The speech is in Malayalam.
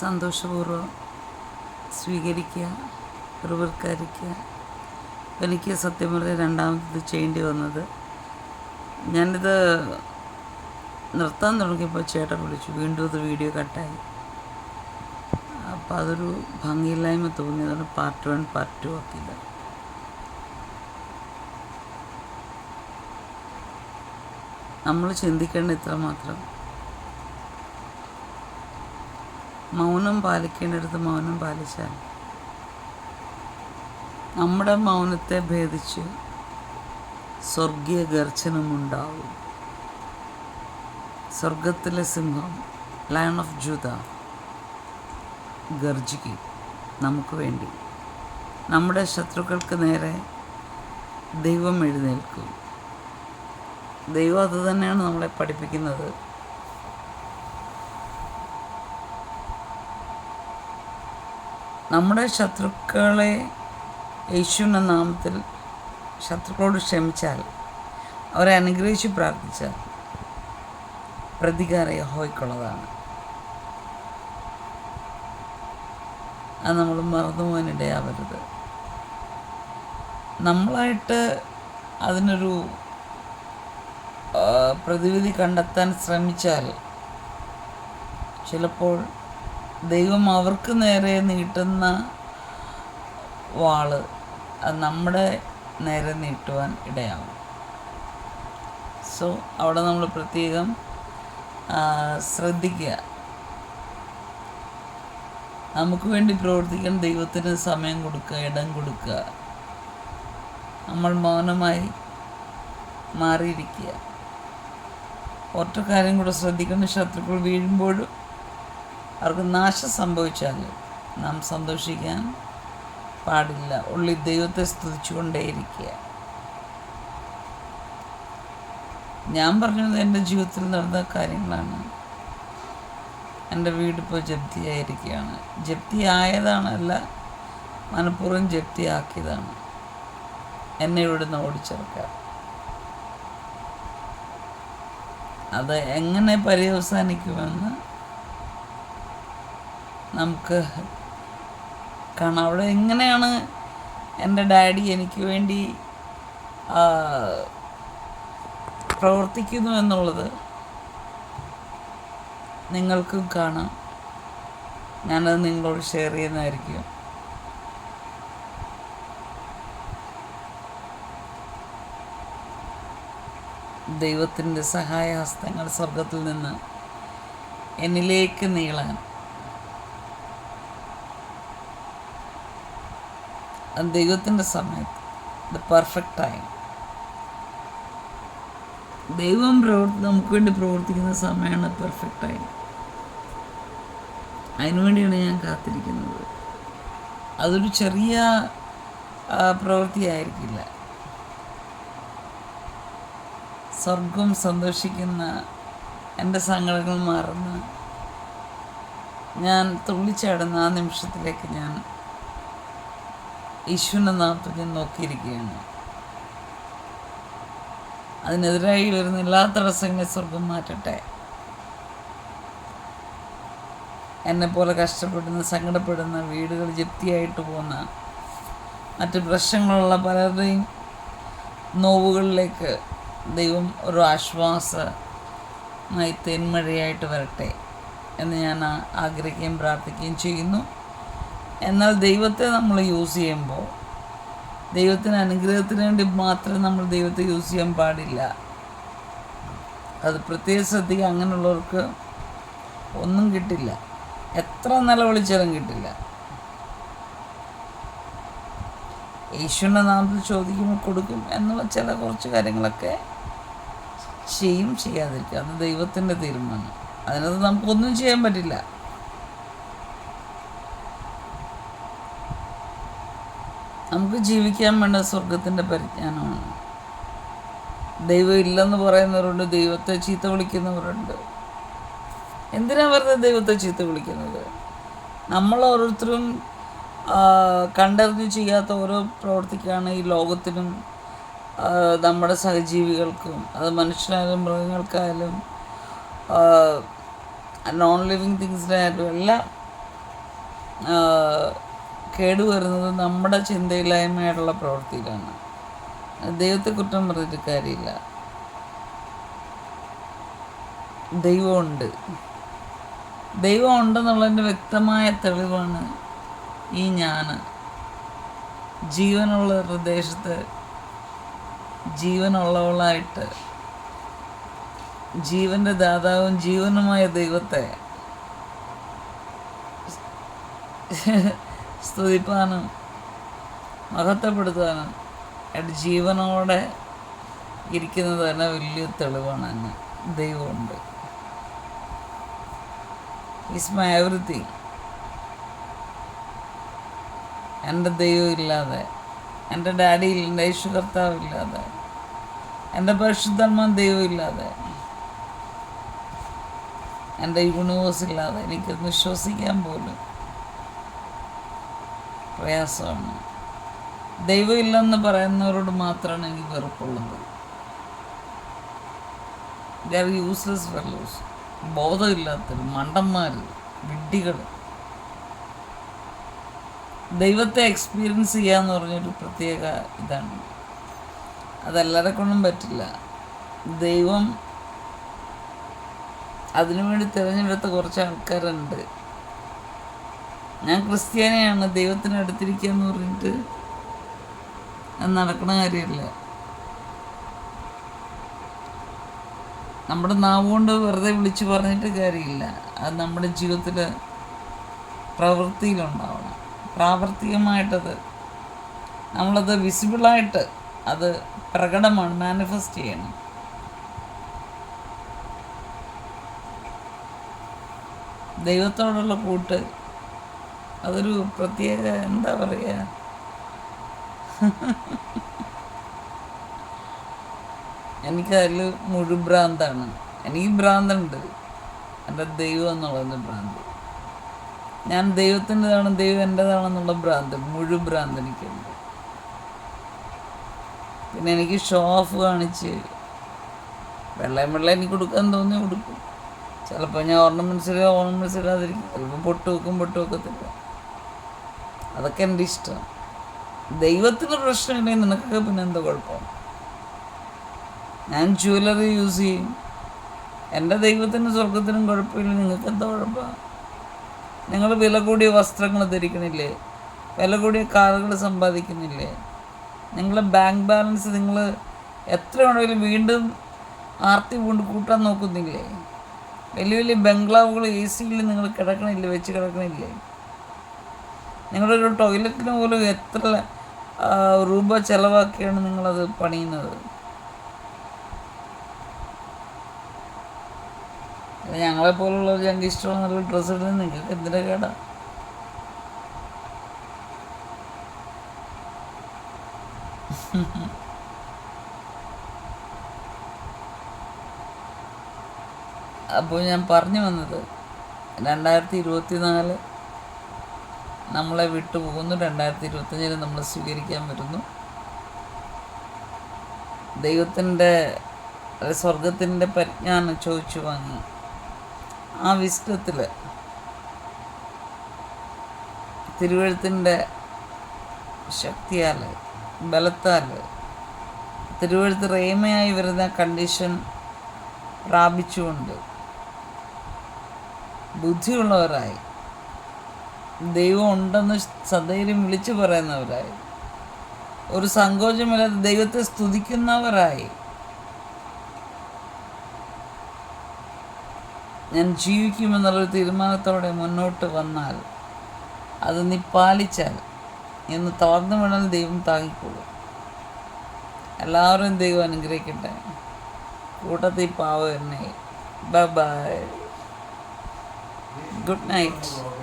സന്തോഷപൂർവം സ്വീകരിക്കുക പ്രവൃത്തിക്കുക എനിക്ക് സത്യം പറഞ്ഞ രണ്ടാമത് ചെയ്യേണ്ടി വന്നത്. ഞാനിത് നിർത്താൻ തുടങ്ങിയപ്പോൾ ചേട്ടൻ വിളിച്ചു. വീണ്ടും ഇത് വീഡിയോ കട്ടായി. അപ്പം അതൊരു ഭംഗിയില്ലായ്മ തോന്നിയതാണ് പാർട്ട് വൺ പാർട്ട് ടു ആക്കിയത് നമ്മൾ ചിന്തിക്കേണ്ട ഇത്ര മാത്രം. മൗനം പാലിക്കേണ്ടടുത്ത് മൗനം പാലിച്ചാൽ നമ്മുടെ മൗനത്തെ ഭേദിച്ച് സ്വർഗീയ ഗർജനമുണ്ടാവും. സ്വർഗത്തിലെ സിംഹം ലയൺ ഓഫ് ജൂത ഗർജിക്കും നമുക്ക് വേണ്ടി. നമ്മുടെ ശത്രുക്കൾക്ക് നേരെ ദൈവം എഴുന്നേൽക്കും. ദൈവം അത് തന്നെയാണ് നമ്മളെ പഠിപ്പിക്കുന്നത്. നമ്മുടെ ശത്രുക്കളെ യേശുവിന്റെ നാമത്തിൽ ശത്രുക്കളോട് ക്ഷമിച്ചാൽ അവരെ അനുഗ്രഹിച്ച് പ്രാർത്ഥിച്ചാൽ പ്രതികാര യഹോയ്ക്കുള്ളതാണ് അത് നമ്മൾ മറന്നു പോകാനിടയാവരുത് നമ്മളായിട്ട് അതിനൊരു പ്രതിവിധി കണ്ടെത്താൻ ശ്രമിച്ചാൽ ചിലപ്പോൾ ദൈവം അവർക്ക് നേരെ നീട്ടുന്ന വാൾ അത് നമ്മുടെ നേരെ നീട്ടുവാൻ ഇടയാവും. സോ അവിടെ നമ്മൾ പ്രത്യേകം ശ്രദ്ധിക്കുക. നമുക്ക് വേണ്ടി പ്രവർത്തിക്കാൻ ദൈവത്തിന് സമയം കൊടുക്കുക ഇടം കൊടുക്കുക. നമ്മൾ മൗനമായി മാറിയിരിക്കുക. ഒറ്റ കാര്യം കൂടെ ശ്രദ്ധിക്കണം. ശത്രുക്കൾ വീഴുമ്പോഴും അവർക്ക് നാശം സംഭവിച്ചാൽ നാം സന്തോഷിക്കാൻ പാടില്ല. ഉള്ളി ദൈവത്തെ സ്തുതിച്ചുകൊണ്ടേയിരിക്കുക. ഞാൻ പറഞ്ഞത് എന്റെ ജീവിതത്തിൽ നടന്ന കാര്യങ്ങളാണ്. എന്റെ വീടിപ്പോൾ ജപ്തിയായിരിക്കുകയാണ്. ജപ്തി ആയതാണല്ല മനഃപൂർവം ജപ്തിയാക്കിയതാണ്. എന്നെ ഇവിടുന്ന് ഓടിച്ചിറക്കാൻ അത് എങ്ങനെ പര്യവസാനിക്കുമെന്ന് നമുക്ക് കാണാം. അവിടെ എങ്ങനെയാണ് എന്റെ ഡാഡി എനിക്ക് വേണ്ടി പ്രവർത്തിക്കുന്നു എന്നുള്ളത് നിങ്ങൾക്കും കാണാം. ഞാനത് നിങ്ങളോട് ഷെയർ ചെയ്യുന്നതായിരിക്കും. ദൈവത്തിന്റെ സഹായഹസ്തങ്ങൾ സ്വർഗത്തിൽ നിന്ന് എന്നിലേക്ക് നീളാൻ ദൈവത്തിന്റെ സമയത്ത്. ദ പെർഫെക്റ്റ് ടൈം ദൈവം പ്രവർത്തി നമുക്ക് വേണ്ടി പ്രവർത്തിക്കുന്ന സമയമാണ് പെർഫെക്റ്റ് ടൈം അതിനുവേണ്ടിയാണ് ഞാൻ കാത്തിരിക്കുന്നത്. അതൊരു ചെറിയ പ്രവൃത്തിയായിരിക്കില്ല സ്വർഗം സന്തോഷിക്കുന്ന എന്റെ സങ്കടങ്ങൾ മാറുന്ന ഞാൻ തുള്ളിച്ചാടുന്ന ആ നിമിഷത്തിലേക്ക് ഞാൻ ഈശ്വരന്റെ നാം ഞാൻ നോക്കിയിരിക്കുകയാണ്. അതിനെതിരായി വരുന്ന എല്ലാ തടസ്സങ്ങളെ സ്വർഗം മാറ്റട്ടെ. എന്നെപ്പോലെ കഷ്ടപ്പെടുന്ന സങ്കടപ്പെടുന്ന വീടുകൾ ജപ്തിയായിട്ട് പോകുന്ന മറ്റു പ്രശ്നങ്ങളുള്ള പലരുടെയും നോവുകളിലേക്ക് ദൈവം ഒരു ആശ്വാസമായി തെന്മഴയായിട്ട് വരട്ടെ എന്ന് ഞാൻ ആഗ്രഹിക്കുകയും പ്രാർത്ഥിക്കുകയും ചെയ്യുന്നു. എന്നാൽ ദൈവത്തെ നമ്മൾ യൂസ് ചെയ്യുമ്പോൾ ദൈവത്തിന് അനുഗ്രഹത്തിന് വേണ്ടി മാത്രം നമ്മൾ ദൈവത്തെ യൂസ് ചെയ്യാൻ പാടില്ല. അത് പ്രത്യേക ശ്രദ്ധിക്കുക. അങ്ങനെയുള്ളവർക്ക് ഒന്നും കിട്ടില്ല. എത്ര നിലവിളിച്ചാലും കിട്ടില്ല. യേശുവിന്റെ നാമത്തിൽ ചോദിക്കുമ്പോൾ കൊടുക്കും എന്ന് ചില കുറച്ച് കാര്യങ്ങളൊക്കെ ചെയ്യും ചെയ്യാതിരിക്കുക അത് ദൈവത്തിന്റെ തീരുമാനം. അതിനകത്ത് നമുക്കൊന്നും ചെയ്യാൻ പറ്റില്ല. നമുക്ക് ജീവിക്കാൻ വേണ്ട സ്വർഗത്തിന്റെ പരിജ്ഞാനമാണ്. ദൈവം ഇല്ലെന്ന് പറയുന്നവരുണ്ട് ദൈവത്തെ ചീത്ത വിളിക്കുന്നവരുണ്ട്. എന്തിനാ വെറുതെ ദൈവത്തെ ചീത്ത വിളിക്കുന്നത്? നമ്മൾ ഓരോരുത്തരും കണ്ടറിഞ്ഞ് ചെയ്യാത്ത ഓരോ പ്രവർത്തിക്കാണ് ഈ ലോകത്തിനും നമ്മുടെ സഹജീവികൾക്കും അത് മനുഷ്യനായാലും മൃഗങ്ങൾക്കായാലും നോൺ ലിവിങ് തിങ്സിനായാലും എല്ലാം കേടുവരുന്നത് നമ്മുടെ ചിന്തയില്ലായ്മയായിട്ടുള്ള പ്രവൃത്തിയിലാണ്. ദൈവത്തെ കുറ്റം പറഞ്ഞിട്ട് കാര്യമില്ല. ദൈവമുണ്ട്. ദൈവം ഉണ്ടെന്നുള്ളതിന്റെ വ്യക്തമായ തെളിവാണ് ഈ ഞാൻ ജീവനുള്ള പ്രദേശത്ത് ജീവനുള്ളവളായിട്ട് ജീവന്റെ ദാതാവും ജീവനുമായ ദൈവത്തെ സ്തുതിപ്പാനും മഹത്വപ്പെടുത്താനും എന്റെ ജീവനോടെ ഇരിക്കുന്നത് തന്നെ വലിയ തെളിവാണ് എന്നെ. ദൈവമുണ്ട്. Is my everything. എന്റെ ദൈവം ഇല്ലാതെ എന്റെ ഡാഡി എന്റെ യേശു കർത്താവ് ഇല്ലാതെ എന്റെ പരിശുദ്ധന്മാൻ ദൈവം ഇല്ലാതെ എന്റെ യൂണിവേഴ്സ് ഇല്ലാതെ എനിക്കൊന്ന് വിശ്വസിക്കാൻ പോലും പ്രയാസമാണ് ദൈവമില്ലെന്ന് പറയുന്നവരോട് മാത്രമാണ് എനിക്ക് വെറുപ്പുള്ളത്. ദർ യൂസ്ലെസ് ഫെലോസ് ബോധമില്ലാത്തവർ മണ്ടന്മാർ വിഡ്ഢികൾ ദൈവത്തെ എക്സ്പീരിയൻസ് ചെയ്യാന്ന് പറഞ്ഞൊരു പ്രത്യേക ഇതാണ്. അതെല്ലാരെ കൊണ്ടും പറ്റില്ല. ദൈവം അതിനുവേണ്ടി തിരഞ്ഞെടുത്ത കുറച്ച് ആൾക്കാരുണ്ട്. ഞാൻ ക്രിസ്ത്യാനിയാണ് ദൈവത്തിന് അടുത്തിരിക്കുക എന്ന് പറഞ്ഞിട്ട് അത് നടക്കണ കാര്യമില്ല. നമ്മുടെ നാവ് കൊണ്ട് വെറുതെ വിളിച്ചു പറഞ്ഞിട്ട് കാര്യമില്ല. അത് നമ്മുടെ ജീവിതത്തിൽ പ്രവൃത്തിയിലുണ്ടാവണം. പ്രാവർത്തികമായിട്ടത് നമ്മളത് വിസിബിളായിട്ട് അത് പ്രകടമാണ് മാനിഫെസ്റ്റ് ചെയ്യണം. ദൈവത്തോടുള്ള കൂട്ട് അതൊരു പ്രത്യേക എന്താ പറയുക എനിക്കതിൽ മുഴുഭ്രാന്താണ് എനിക്ക് ഭ്രാന്തുണ്ട്. എന്റെ ദൈവം എന്നുള്ളത് ഭ്രാന്ത്. ഞാൻ ദൈവത്തിന്റെതാണ് ദൈവം എന്റെതാണെന്നുള്ള ഭ്രാന്ത് മുഴുഭ്രാന്ത് എനിക്കുണ്ട്. പിന്നെ എനിക്ക് ഷോ ഓഫ് കാണിച്ച് വെള്ളയും വെള്ളം എനിക്ക് കൊടുക്കാൻ തോന്നി കൊടുക്കും. ചിലപ്പോൾ ഞാൻ ഓർണമെന്റ്സ് ഇടുക ഓർണമെന്റ്സ് ഇടാതിരിക്കും. ചിലപ്പോൾ പൊട്ട് വെക്കും പൊട്ട് വെക്കത്തില്ല അതൊക്കെ എന്റെ ഇഷ്ടം. ദൈവത്തിന് പ്രശ്നമില്ലെങ്കിൽ നിനക്കൊക്കെ പിന്നെ എന്താ കുഴപ്പം? ഞാൻ ജ്വല്ലറി യൂസ് ചെയ്യും. എന്റെ ദൈവത്തിനും സ്വർഗത്തിനും കുഴപ്പമില്ല. നിങ്ങൾക്ക് എന്താ കുഴപ്പം? നിങ്ങൾ വില കൂടിയ വസ്ത്രങ്ങൾ ധരിക്കണില്ലേ? വില കൂടിയ കാറുകൾ സമ്പാദിക്കുന്നില്ലേ നിങ്ങളെ ബാങ്ക് ബാലൻസ് നിങ്ങൾ എത്ര ഉണ്ടെങ്കിലും വീണ്ടും ആർത്തി കൊണ്ട് കൂട്ടാൻ നോക്കുന്നില്ലേ? വലിയ വലിയ ബംഗ്ലാവുകൾ എ സിയിൽ നിങ്ങൾ കിടക്കണില്ലേ? വെച്ച് കിടക്കണില്ലേ? നിങ്ങളുടെ ഒരു ടോയ്ലറ്റിന് പോലും എത്ര രൂപ ചിലവാക്കിയാണ് നിങ്ങളത് പണിയുന്നത്? ഞങ്ങളെ പോലുള്ള ഞങ്ങൾക്ക് ഇഷ്ടമുള്ള നല്ല ഡ്രസ്സ് ഇടുന്നത് നിങ്ങൾക്ക് എന്തിനാ കേടാ? അപ്പോൾ ഞാൻ പറഞ്ഞു വന്നത് രണ്ടായിരത്തി ഇരുപത്തി നാല് നമ്മളെ വിട്ടുപോകുന്നു രണ്ടായിരത്തി ഇരുപത്തഞ്ചിന് നമ്മൾ സ്വീകരിക്കാൻ വരുന്നു. ദൈവത്തിന്റെ സ്വർഗത്തിന്റെ പരിജ്ഞാനം ചോദിച്ചു വാങ്ങി. ആ വിശ്വത്തിൽ തിരുവഴുത്തിന്റെ ശക്തിയാൽ ബലത്താൽ തിരുവഴുത്ത് റേമയായി വരുന്ന കണ്ടീഷൻ പ്രാപിച്ചുകൊണ്ട് ബുദ്ധിയുള്ളവരായി ദൈവം ഉണ്ടെന്ന് സധൈര്യം വിളിച്ചു പറയുന്നവരായി. ഒരു സങ്കോചമില്ലാതെ ദൈവത്തെ സ്തുതിക്കുന്നവരായി. ഞാൻ ജീവിക്കുമെന്നുള്ളൊരു തീരുമാനത്തോടെ മുന്നോട്ട് വന്നാൽ അത് നീ പാലിച്ചാൽ എന്ന് തളർന്നു വീണാൽ ദൈവം താങ്ങിക്കോളും. എല്ലാവരും ദൈവം അനുഗ്രഹിക്കട്ടെ. കൂട്ടത്തിൽ പാവ എന്നെ. Bye good night